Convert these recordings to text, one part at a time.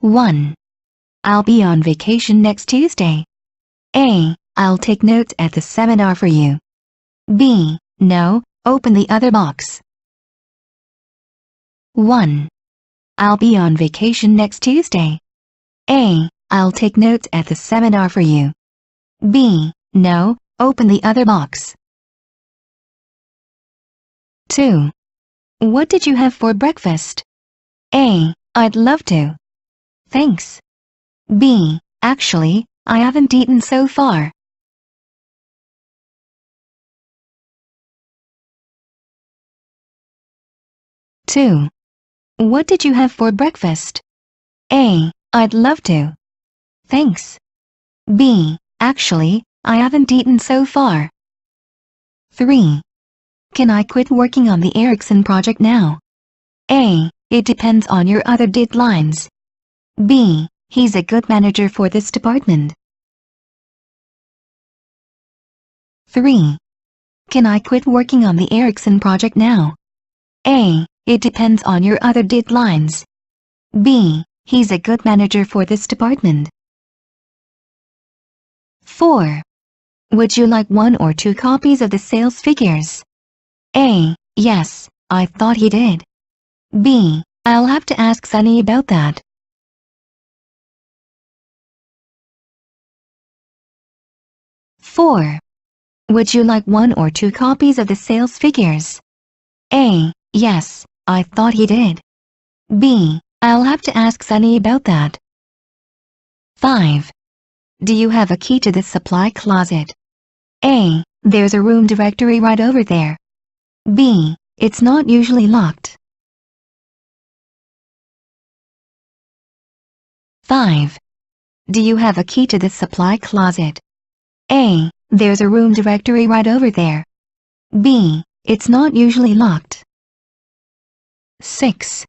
1. I'll be on vacation next Tuesday. A. I'll take notes at the seminar for you. B. No, open the other box. 1. I'll be on vacation next Tuesday. A. I'll take notes at the seminar for you. B. No, open the other box. 2. What did you have for breakfast? A. I'd love to. Thanks. B. Actually, I haven't eaten so far. Two. What did you have for breakfast? A. I'd love to. Thanks. B. Actually, I haven't eaten so far. 3. Can I quit working on the Ericsson project now? A. It depends on your other deadlines. B. He's a good manager for this department. 3. Can I quit working on the Ericsson project now? A. It depends on your other deadlines. B. He's a good manager for this department. 4. Would you like one or two copies of the sales figures? A. Yes, I thought he did. B. I'll have to ask Sunny about that. Four. Would you like one or two copies of the sales figures? A. Yes, I thought he did. B. I'll have to ask Sunny about that. 5. Do you have a key to the supply closet? A. There's a room directory right over there. B. It's not usually locked. 5. Do you have a key to the supply closet? A. There's a room directory right over there. B. It's not usually locked. 6.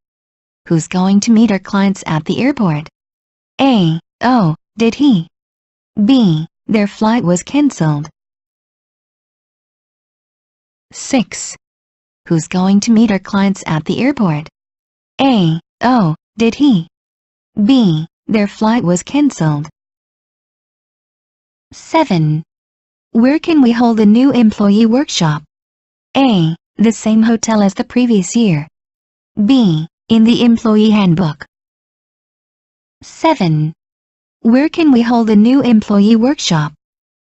Who's going to meet our clients at the airport? A. Oh, did he? B. Their flight was cancelled. 6. Who's going to meet our clients at the airport? A. Oh, did he? B. Their flight was cancelled. 7. Where can we hold a new employee workshop? A. The same hotel as the previous year. B. In the employee handbook. 7. Where can we hold a new employee workshop?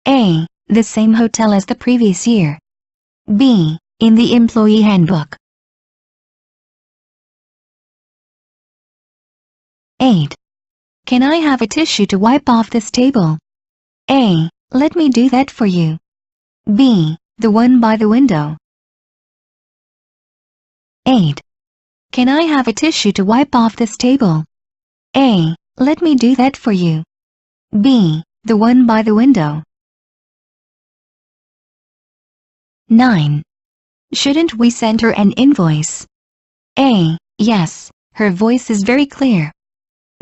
A. The same hotel as the previous year. B. In the employee handbook. 8. Can I have a tissue to wipe off this table? A. Let me do that for you. B. The one by the window. 8. Can I have a tissue to wipe off this table? A. Let me do that for you. B. The one by the window. 9. Shouldn't we send her an invoice? A. Yes, her voice is very clear.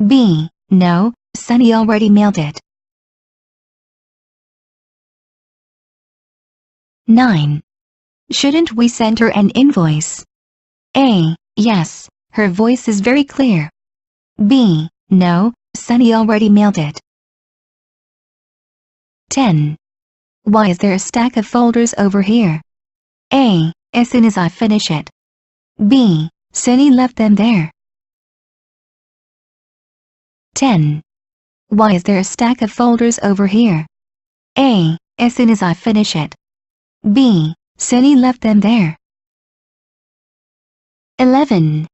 B. No, Sunny already mailed it. 9. Shouldn't we send her an invoice? A. Yes, her voice is very clear. B. No, Sunny already mailed it. 10. Why is there a stack of folders over here? A. As soon as I finish it. B. Sunny left them there. 10. Why is there a stack of folders over here? A. As soon as I finish it. B. Sunny left them there. 11.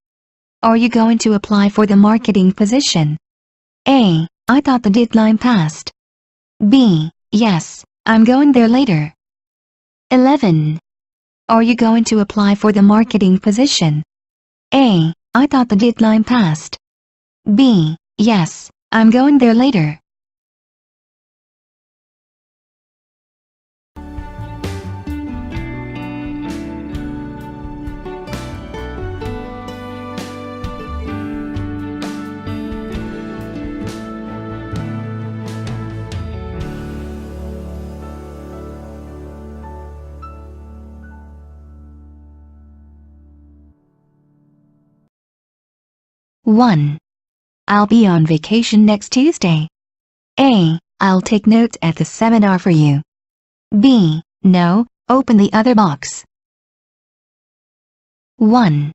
Are you going to apply for the marketing position? A. I thought the deadline passed. B. Yes, I'm going there later. 11. Are you going to apply for the marketing position? A. I thought the deadline passed. B. Yes, I'm going there later. One. I'll be on vacation next Tuesday. A. I'll take notes at the seminar for you. B. No, open the other box. 1.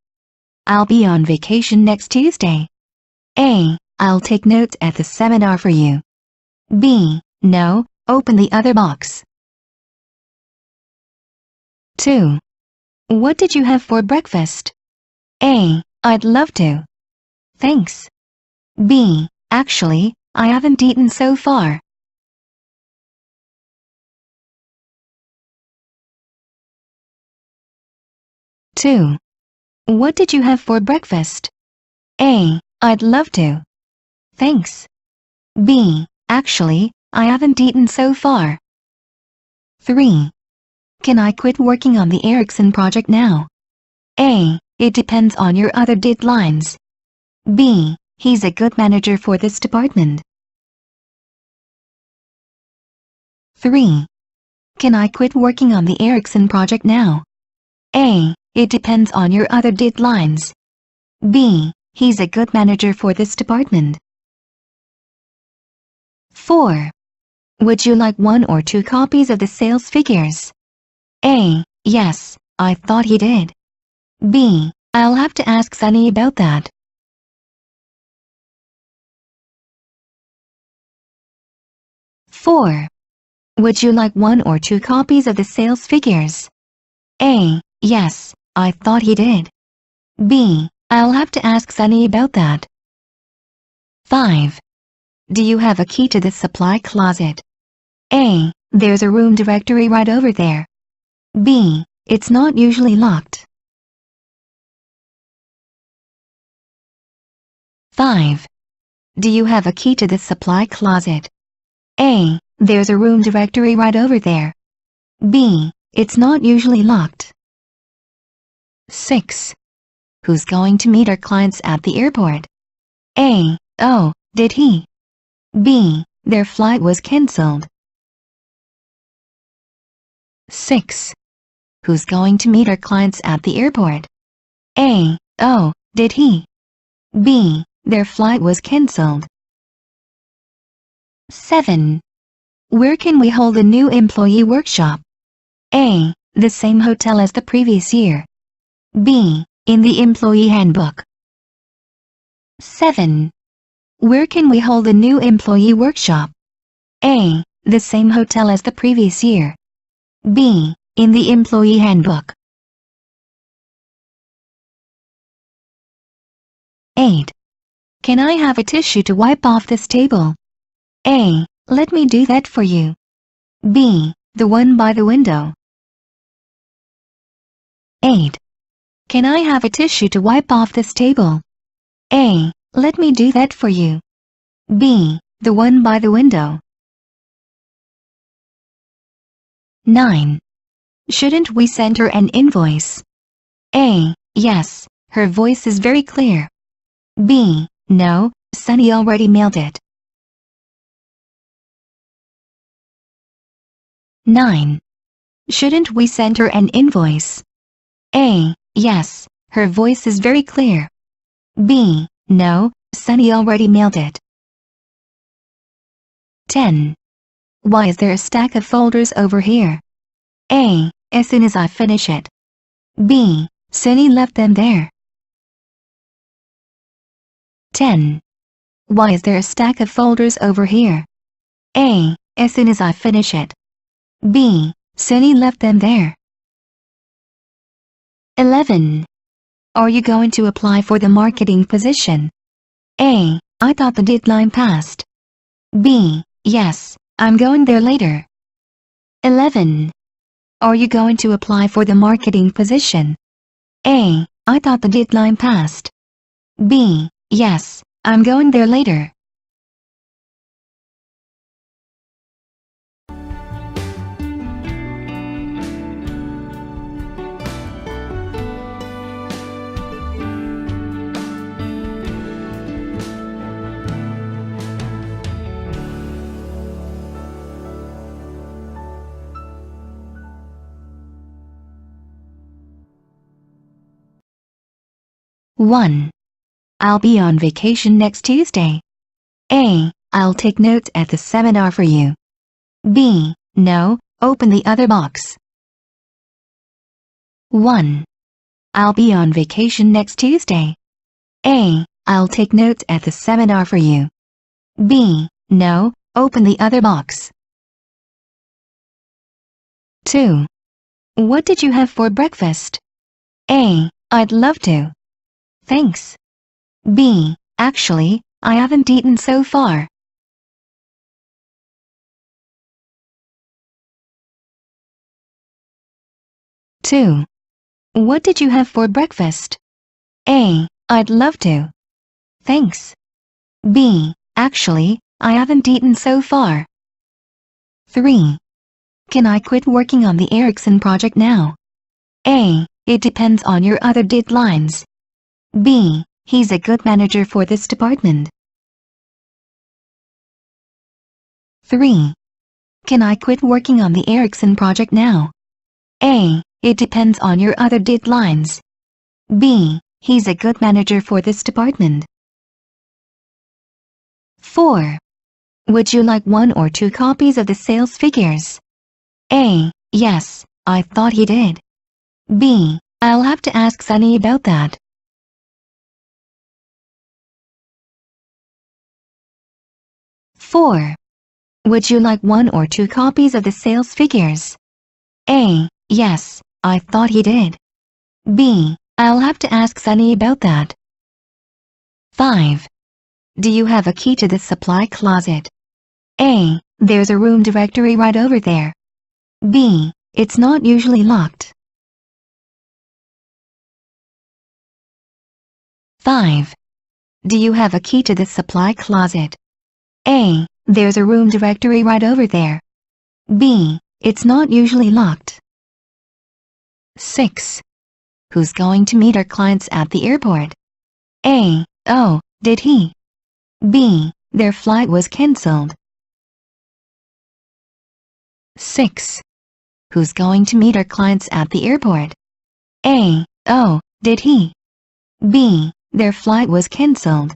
I'll be on vacation next Tuesday. A. I'll take notes at the seminar for you. B. No, open the other box. 2. What did you have for breakfast? A. I'd love to. Thanks. B. Actually, I haven't eaten so far. Two. What did you have for breakfast? A. I'd love to. Thanks. B. Actually, I haven't eaten so far. 3. Can I quit working on the Ericsson project now? A. It depends on your other deadlines. B. He's a good manager for this department. 3. Can I quit working on the Ericsson project now? A. It depends on your other deadlines. B. He's a good manager for this department. 4. Would you like one or two copies of the sales figures? A. Yes, I thought he did. B. I'll have to ask Sunny about that. Four. Would you like one or two copies of the sales figures? A. Yes, I thought he did. B. I'll have to ask Sunny about that. 5. Do you have a key to the supply closet? A. There's a room directory right over there. B. It's not usually locked. 5. Do you have a key to the supply closet? A. There's a room directory right over there. B. It's not usually locked. 6. Who's going to meet our clients at the airport? A. Oh, did he? B. Their flight was cancelled. 6. Who's going to meet our clients at the airport? A. Oh, did he? B. Their flight was cancelled. 7. Where can we hold a new employee workshop? A. The same hotel as the previous year. B. In the employee handbook. 7. Where can we hold a new employee workshop? A. The same hotel as the previous year. B. In the employee handbook. 8. Can I have a tissue to wipe off this table? A. Let me do that for you. B. The one by the window. 8. Can I have a tissue to wipe off this table? A. Let me do that for you. B. The one by the window. 9. Shouldn't we send her an invoice? A. Yes, her voice is very clear. B. No, Sunny already mailed it. 9. Shouldn't we send her an invoice? A. Yes, her voice is very clear. B. No, Sunny already mailed it. 10. Why is there a stack of folders over here? A. As soon as I finish it. B. Sunny left them there. 10. Why is there a stack of folders over here? A. As soon as I finish it. B. Sunny left them there. 11. Are you going to apply for the marketing position? A. I thought the deadline passed. B. Yes, I'm going there later. 11. Are you going to apply for the marketing position? A. I thought the deadline passed. B. Yes, I'm going there later. One. I'll be on vacation next Tuesday. A. I'll take notes at the seminar for you. B. No, open the other box. 1. I'll be on vacation next Tuesday. A. I'll take notes at the seminar for you. B. No, open the other box. 2. What did you have for breakfast? A. I'd love to. Thanks. B. Actually, I haven't eaten so far. Two. What did you have for breakfast? A. I'd love to. Thanks. B. Actually, I haven't eaten so far. 3. Can I quit working on the Ericsson project now? A. It depends on your other deadlines. B. He's a good manager for this department. 3. Can I quit working on the Ericsson project now? A. It depends on your other deadlines. B. He's a good manager for this department. 4. Would you like one or two copies of the sales figures? A. Yes, I thought he did. B. I'll have to ask Sunny about that. 4. Would you like one or two copies of the sales figures? A. Yes, I thought he did. B. I'll have to ask Sunny about that. 5. Do you have a key to the supply closet? A. There's a room directory right over there. B. It's not usually locked. 5. Do you have a key to the supply closet? A. There's a room directory right over there. B. It's not usually locked. 6. Who's going to meet our clients at the airport? A. Oh, did he? B. Their flight was cancelled. 6. Who's going to meet our clients at the airport? A. Oh, did he? B. Their flight was cancelled.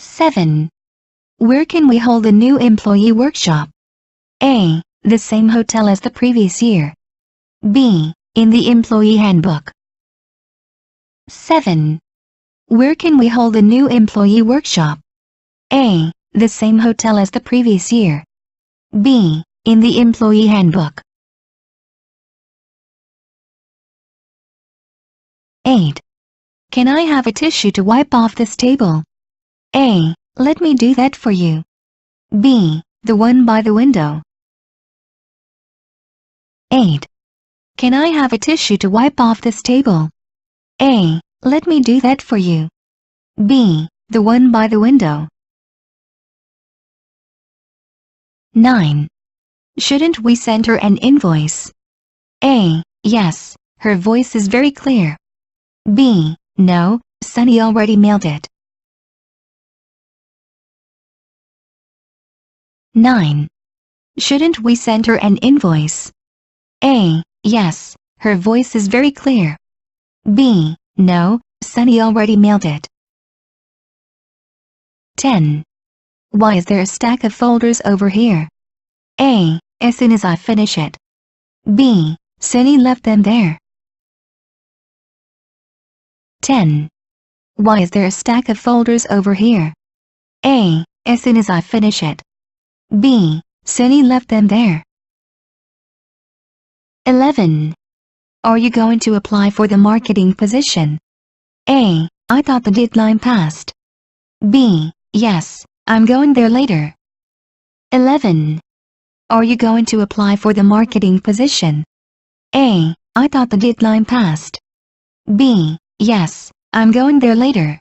7. Where can we hold a new employee workshop? A. The same hotel as the previous year. B. In the employee handbook. 7. Where can we hold a new employee workshop? A. The same hotel as the previous year. B. In the employee handbook. 8. Can I have a tissue to wipe off this table? A. Let me do that for you. B. The one by the window. 8. Can I have a tissue to wipe off this table? A. Let me do that for you. B. The one by the window. 9. Shouldn't we send her an invoice? A. Yes, her voice is very clear. B. No, Sunny already mailed it. 9. Shouldn't we send her an invoice? A. Yes, her voice is very clear. B. No, Sunny already mailed it. 10. Why is there a stack of folders over here? A. As soon as I finish it. B. Sunny left them there. 10. Why is there a stack of folders over here? A. As soon as I finish it. B. Sunny left them there. 11. Are you going to apply for the marketing position? A. I thought the deadline passed. B. Yes, I'm going there later. 11. Are you going to apply for the marketing position? A. I thought the deadline passed. B. Yes, I'm going there later.